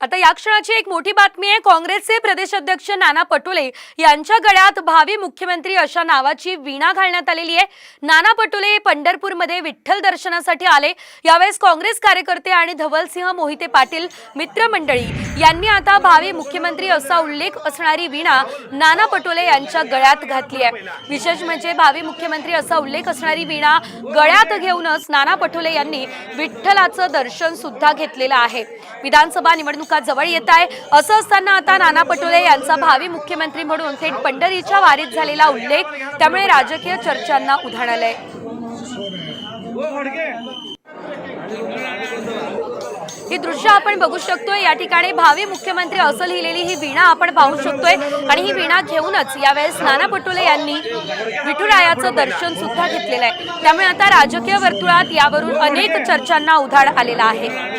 आता या क्षणाची एक मोठी बातमी आहे. काँग्रेसचे प्रदेश अध्यक्ष नाना पटोले यांच्या गळ्यात भावी मुख्यमंत्री अशा नावाची वीणा घालण्यात आलेली आहे. नाना पटोले पंढरपूरमध्ये विठ्ठल दर्शनासाठी आले. यावेळेस काँग्रेस कार्यकर्ते आणि धवलसिंह मोहिते पाटील मित्रमंडळी यांनी आता भावी मुख्यमंत्री असा उल्लेख असणारी वीणा नाना पटोले यांच्या गळ्यात घातली आहे. विशेष म्हणजे भावी मुख्यमंत्री असा उल्लेख असणारी वीणा गळ्यात घेऊनच नाना पटोले यांनी विठ्ठलाचं दर्शन सुद्धा घेतलेलं आहे. विधानसभा निवडणूक जवळ येत आहे. असं असताना आता नाना पटोले यांचा भावी मुख्यमंत्री म्हणून थेट पंढरीच्या वारीत झालेला उल्लेख त्यामुळे राजकीय चर्चांना उधाण आलंय. ही दृश्य आपण बघू शकतोय. या ठिकाणी भावी मुख्यमंत्री असं लिहिलेली ही वीणा आपण पाहू शकतोय. आणि ही वीणा घेऊनच यावेळेस नाना पटोले यांनी विठुरायाचं दर्शन सुद्धा घेतलेलं आहे. त्यामुळे आता राजकीय वर्तुळात यावरून अनेक चर्चांना उधाड आलेला आहे.